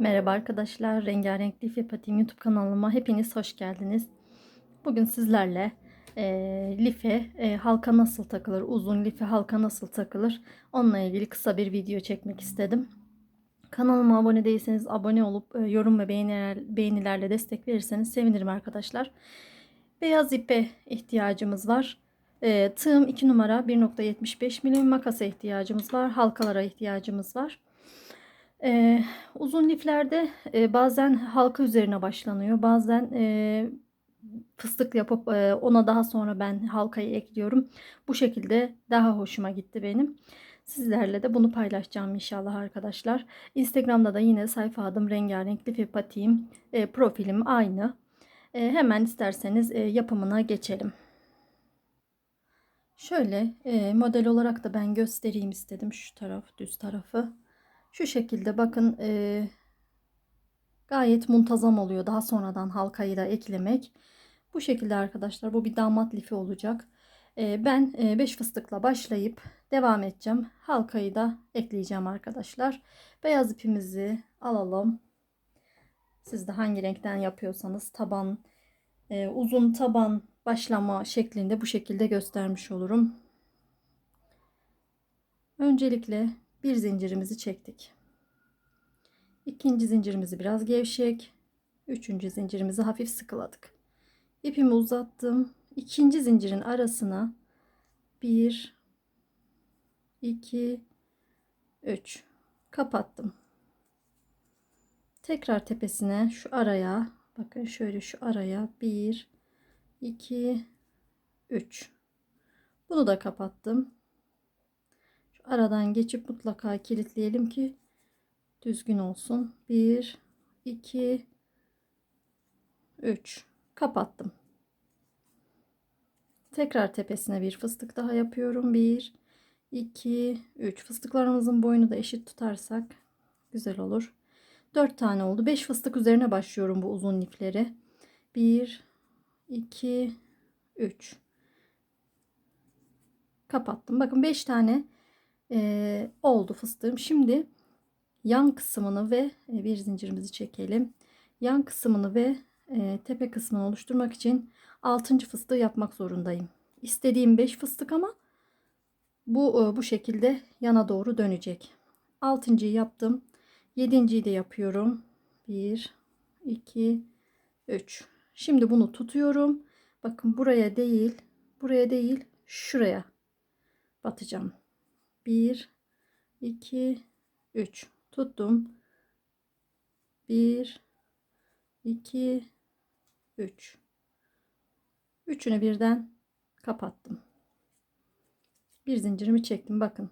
Merhaba arkadaşlar, Rengarenk Lif Yapatayım YouTube kanalıma hepiniz hoş geldiniz. Bugün sizlerle e, life e, halka nasıl takılır, uzun life halka nasıl takılır onunla ilgili kısa bir video çekmek istedim. Kanalıma abone değilseniz abone olup e, yorum ve beğeniler, beğenilerle destek verirseniz sevinirim arkadaşlar. Beyaz ipe ihtiyacımız var. E, tığım 2 numara 1.75 milim makasa ihtiyacımız var. Halkalara ihtiyacımız var. Ee, uzun liflerde e, bazen halka üzerine başlanıyor. Bazen e, fıstık yapıp e, ona daha sonra ben halkayı ekliyorum. Bu şekilde daha hoşuma gitti benim. Sizlerle de bunu paylaşacağım inşallah arkadaşlar. Instagram'da da yine sayfa adım rengarenk lif patiğim. E, profilim aynı. E, hemen isterseniz e, yapımına geçelim. Şöyle e, model olarak da ben göstereyim istedim şu taraf düz tarafı. Şu şekilde bakın e, gayet muntazam oluyor. Daha sonradan halkayı da eklemek. Bu şekilde arkadaşlar bu bir damat lifi olacak. E, ben 5 e, fıstıkla başlayıp devam edeceğim. Halkayı da ekleyeceğim arkadaşlar. Beyaz ipimizi alalım. Siz de hangi renkten yapıyorsanız taban e, uzun taban başlama şeklinde bu şekilde göstermiş olurum. Öncelikle bir zincirimizi çektik. İkinci zincirimizi biraz gevşek. Üçüncü zincirimizi hafif sıkıladık. İpimi uzattım. İkinci zincirin arasına bir, iki, üç kapattım. Tekrar tepesine şu araya bakın şöyle şu araya bir, iki, üç. Bunu da kapattım aradan geçip mutlaka kilitleyelim ki düzgün olsun. 1 2 3 kapattım. Tekrar tepesine bir fıstık daha yapıyorum. 1 2 3 fıstıklarımızın boyunu da eşit tutarsak güzel olur. 4 tane oldu. 5 fıstık üzerine başlıyorum bu uzun lifleri. 1 2 3 kapattım. Bakın 5 tane e, oldu fıstığım. Şimdi yan kısmını ve e, bir zincirimizi çekelim. Yan kısmını ve e, tepe kısmını oluşturmak için 6. fıstığı yapmak zorundayım. İstediğim 5 fıstık ama bu e, bu şekilde yana doğru dönecek. 6.'yı yaptım. 7.yi de yapıyorum. 1 2 3. Şimdi bunu tutuyorum. Bakın buraya değil, buraya değil, şuraya batacağım. 1 2 3 tuttum. 1 2 3 üçünü birden kapattım. Bir zincirimi çektim bakın.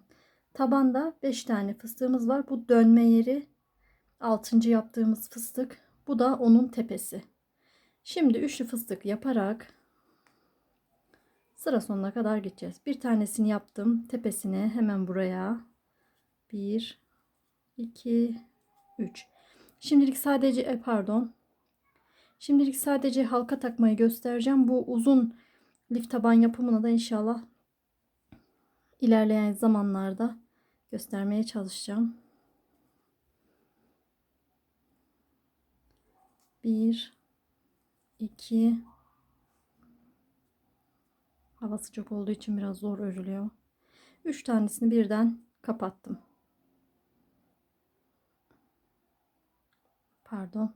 Tabanda 5 tane fıstığımız var. Bu dönme yeri 6. yaptığımız fıstık. Bu da onun tepesi. Şimdi üçlü fıstık yaparak Sıra sonuna kadar gideceğiz. Bir tanesini yaptım. Tepesine hemen buraya. 1 2 3. Şimdilik sadece e, pardon. Şimdilik sadece halka takmayı göstereceğim. Bu uzun lif taban yapımını da inşallah ilerleyen zamanlarda göstermeye çalışacağım. 1 2 Hava sıcak olduğu için biraz zor örülüyor. 3 tanesini birden kapattım. Pardon.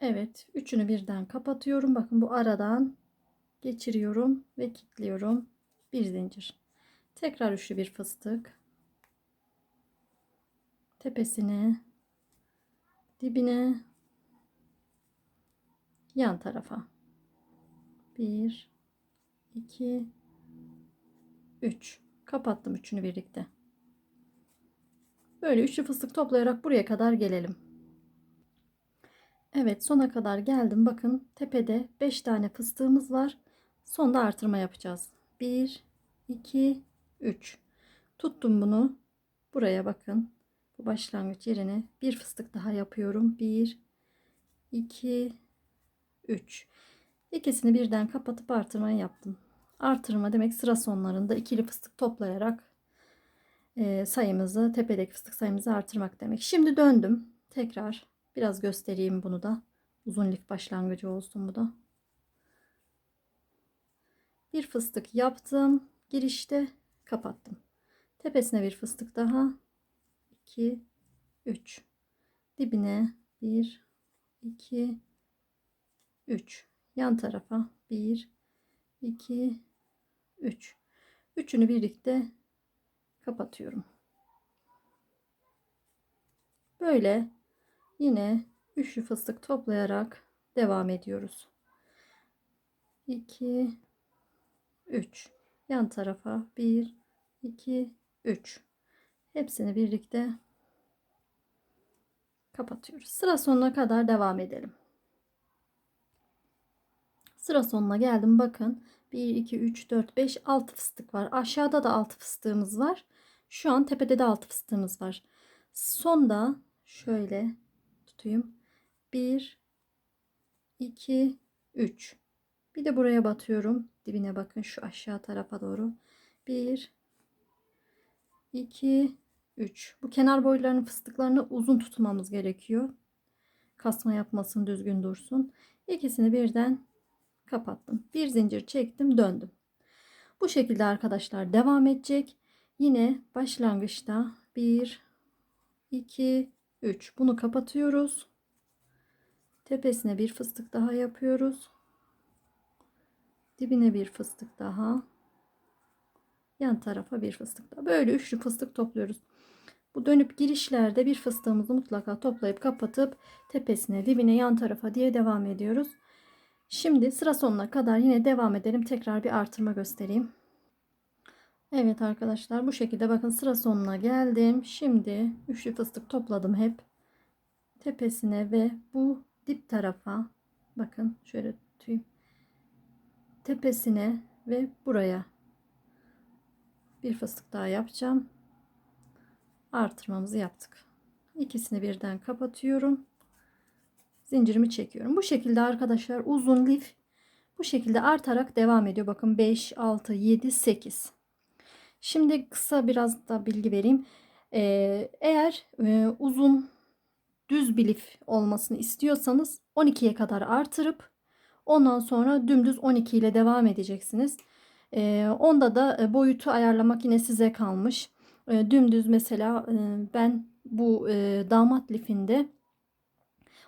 Evet, üçünü birden kapatıyorum. Bakın bu aradan geçiriyorum ve kilitliyorum. Bir zincir. Tekrar üçlü bir fıstık. Tepesine, dibine, yan tarafa. Bir, 2 3 kapattım üçünü birlikte. Böyle üçlü fıstık toplayarak buraya kadar gelelim. Evet sona kadar geldim. Bakın tepede 5 tane fıstığımız var. Sonda artırma yapacağız. 1 2 3 tuttum bunu. Buraya bakın. Bu başlangıç yerine bir fıstık daha yapıyorum. 1 2 3 İkisini birden kapatıp artırmayı yaptım. Artırma demek sıra sonlarında ikili fıstık toplayarak e, sayımızı, tepedeki fıstık sayımızı artırmak demek. Şimdi döndüm. Tekrar biraz göstereyim bunu da. Uzun lif başlangıcı olsun bu da. Bir fıstık yaptım. Girişte kapattım. Tepesine bir fıstık daha. 2 3 dibine 1 2 3 yan tarafa 1 2 3 üçünü birlikte kapatıyorum. Böyle yine üçlü fıstık toplayarak devam ediyoruz. 2 3 yan tarafa 1 2 3 hepsini birlikte kapatıyoruz. Sıra sonuna kadar devam edelim. Sıra sonuna geldim. Bakın 1, 2, 3, 4, 5, 6 fıstık var. Aşağıda da 6 fıstığımız var. Şu an tepede de 6 fıstığımız var. Sonda şöyle tutayım. 1, 2, 3. Bir de buraya batıyorum. Dibine bakın şu aşağı tarafa doğru. 1, 2, 3. Bu kenar boylarının fıstıklarını uzun tutmamız gerekiyor. Kasma yapmasın düzgün dursun. İkisini birden kapattım. Bir zincir çektim döndüm. Bu şekilde arkadaşlar devam edecek. Yine başlangıçta 1 2 3 bunu kapatıyoruz. Tepesine bir fıstık daha yapıyoruz. Dibine bir fıstık daha. Yan tarafa bir fıstık daha. Böyle üçlü fıstık topluyoruz. Bu dönüp girişlerde bir fıstığımızı mutlaka toplayıp kapatıp tepesine, dibine, yan tarafa diye devam ediyoruz. Şimdi sıra sonuna kadar yine devam edelim. Tekrar bir artırma göstereyim. Evet arkadaşlar bu şekilde bakın sıra sonuna geldim. Şimdi üçlü fıstık topladım hep. Tepesine ve bu dip tarafa bakın şöyle tutayım. Tepesine ve buraya bir fıstık daha yapacağım. Artırmamızı yaptık. İkisini birden kapatıyorum zincirimi çekiyorum. Bu şekilde arkadaşlar uzun lif bu şekilde artarak devam ediyor. Bakın 5, 6, 7, 8. Şimdi kısa biraz da bilgi vereyim. Ee, eğer e, uzun düz bir lif olmasını istiyorsanız 12'ye kadar artırıp ondan sonra dümdüz 12 ile devam edeceksiniz. Ee, onda da e, boyutu ayarlamak yine size kalmış. Ee, dümdüz mesela e, ben bu e, damat lifinde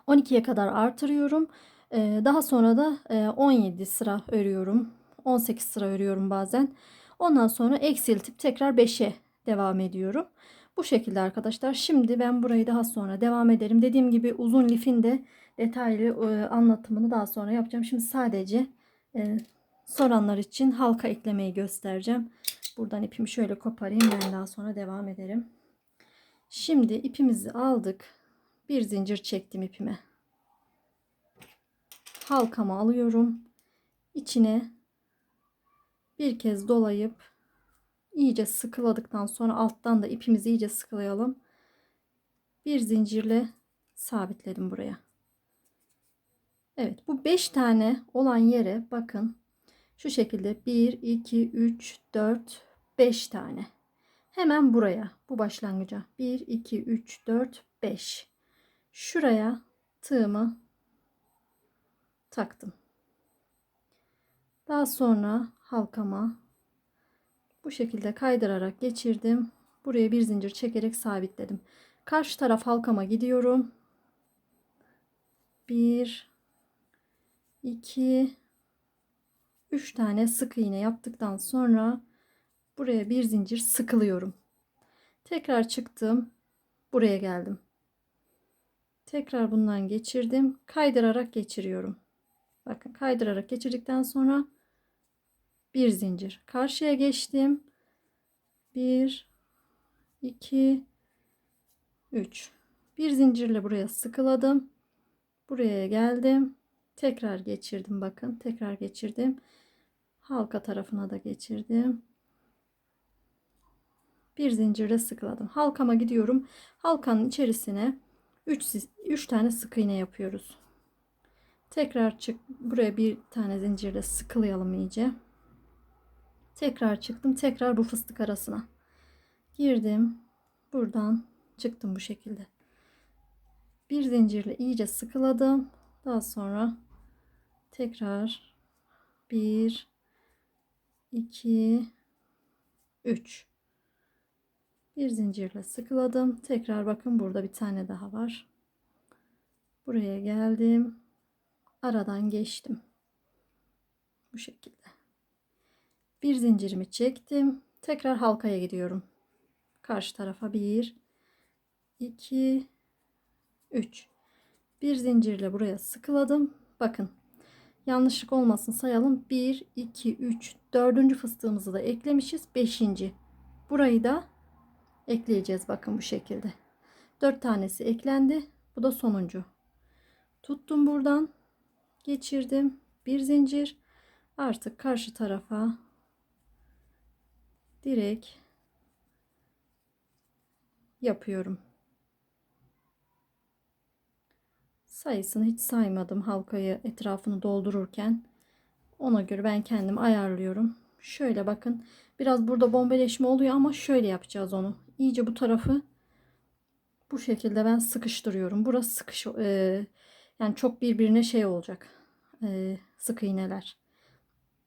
12'ye kadar artırıyorum. Ee, daha sonra da 17 e, sıra örüyorum. 18 sıra örüyorum bazen. Ondan sonra eksiltip tekrar 5'e devam ediyorum. Bu şekilde arkadaşlar. Şimdi ben burayı daha sonra devam ederim. Dediğim gibi uzun lifin de detaylı e, anlatımını daha sonra yapacağım. Şimdi sadece e, soranlar için halka eklemeyi göstereceğim. Buradan ipimi şöyle koparayım. Ben daha sonra devam ederim. Şimdi ipimizi aldık bir zincir çektim ipime. Halkamı alıyorum. İçine bir kez dolayıp iyice sıkıladıktan sonra alttan da ipimizi iyice sıkılayalım. Bir zincirle sabitledim buraya. Evet bu 5 tane olan yere bakın. Şu şekilde 1, 2, 3, 4, 5 tane. Hemen buraya bu başlangıca 1, 2, 3, 4, 5 şuraya tığımı taktım. Daha sonra halkama bu şekilde kaydırarak geçirdim. Buraya bir zincir çekerek sabitledim. Karşı taraf halkama gidiyorum. 1 2 3 tane sık iğne yaptıktan sonra buraya bir zincir sıkılıyorum. Tekrar çıktım. Buraya geldim. Tekrar bundan geçirdim. Kaydırarak geçiriyorum. Bakın kaydırarak geçirdikten sonra bir zincir. Karşıya geçtim. 1 2 3 bir zincirle buraya sıkıladım. Buraya geldim. Tekrar geçirdim bakın. Tekrar geçirdim. Halka tarafına da geçirdim. Bir zincirle sıkıladım. Halkama gidiyorum. Halkanın içerisine 3, 3 tane sık iğne yapıyoruz. Tekrar çık. Buraya bir tane zincirle sıkılayalım iyice. Tekrar çıktım. Tekrar bu fıstık arasına. girdim. Buradan çıktım bu şekilde. Bir zincirle iyice sıkıladım. Daha sonra tekrar 1 2 3 bir zincirle sıkıladım. Tekrar bakın burada bir tane daha var. Buraya geldim. Aradan geçtim. Bu şekilde. Bir zincirimi çektim. Tekrar halkaya gidiyorum. Karşı tarafa 1 2 3 bir zincirle buraya sıkıladım. Bakın yanlışlık olmasın sayalım. 1 2 3 4. fıstığımızı da eklemişiz. 5. Burayı da ekleyeceğiz bakın bu şekilde. 4 tanesi eklendi. Bu da sonuncu. Tuttum buradan. Geçirdim. Bir zincir. Artık karşı tarafa direkt yapıyorum. Sayısını hiç saymadım halkayı etrafını doldururken. Ona göre ben kendim ayarlıyorum. Şöyle bakın. Biraz burada bombeleşme oluyor ama şöyle yapacağız onu. İyice bu tarafı bu şekilde ben sıkıştırıyorum. Burası sıkış e, yani çok birbirine şey olacak. E, sık iğneler.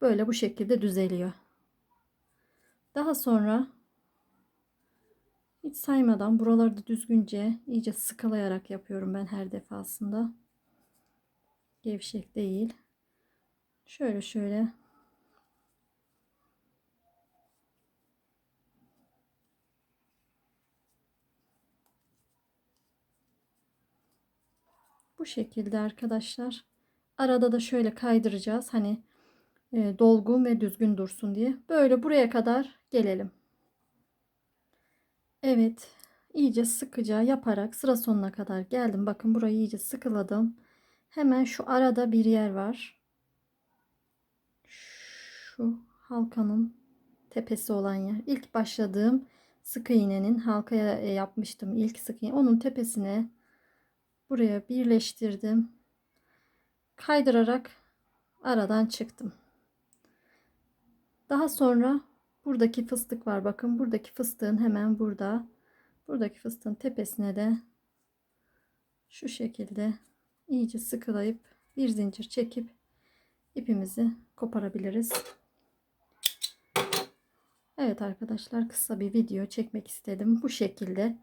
Böyle bu şekilde düzeliyor. Daha sonra hiç saymadan buraları düzgünce iyice sıkılayarak yapıyorum ben her defasında. Gevşek değil. Şöyle şöyle Bu şekilde arkadaşlar. Arada da şöyle kaydıracağız. Hani e, dolgun ve düzgün dursun diye. Böyle buraya kadar gelelim. Evet. iyice sıkıca yaparak sıra sonuna kadar geldim. Bakın burayı iyice sıkıladım. Hemen şu arada bir yer var. Şu halkanın tepesi olan yer. İlk başladığım sık iğnenin halkaya e, yapmıştım. ilk sık iğne. Onun tepesine buraya birleştirdim. Kaydırarak aradan çıktım. Daha sonra buradaki fıstık var. Bakın buradaki fıstığın hemen burada. Buradaki fıstığın tepesine de şu şekilde iyice sıkılayıp bir zincir çekip ipimizi koparabiliriz. Evet arkadaşlar kısa bir video çekmek istedim. Bu şekilde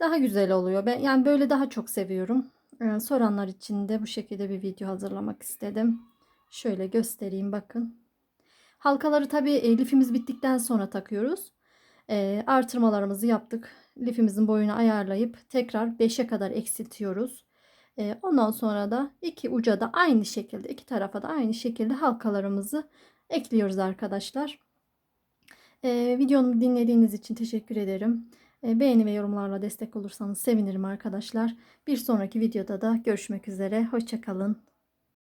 daha güzel oluyor. Ben yani böyle daha çok seviyorum. Ee, soranlar için de bu şekilde bir video hazırlamak istedim. Şöyle göstereyim bakın. Halkaları tabii e, lifimiz bittikten sonra takıyoruz. E, artırmalarımızı yaptık. Lifimizin boyunu ayarlayıp tekrar 5'e kadar eksiltiyoruz. E, ondan sonra da iki uca da aynı şekilde iki tarafa da aynı şekilde halkalarımızı ekliyoruz arkadaşlar. E, videomu dinlediğiniz için teşekkür ederim. E, beğeni ve yorumlarla destek olursanız sevinirim arkadaşlar. Bir sonraki videoda da görüşmek üzere. Hoşçakalın.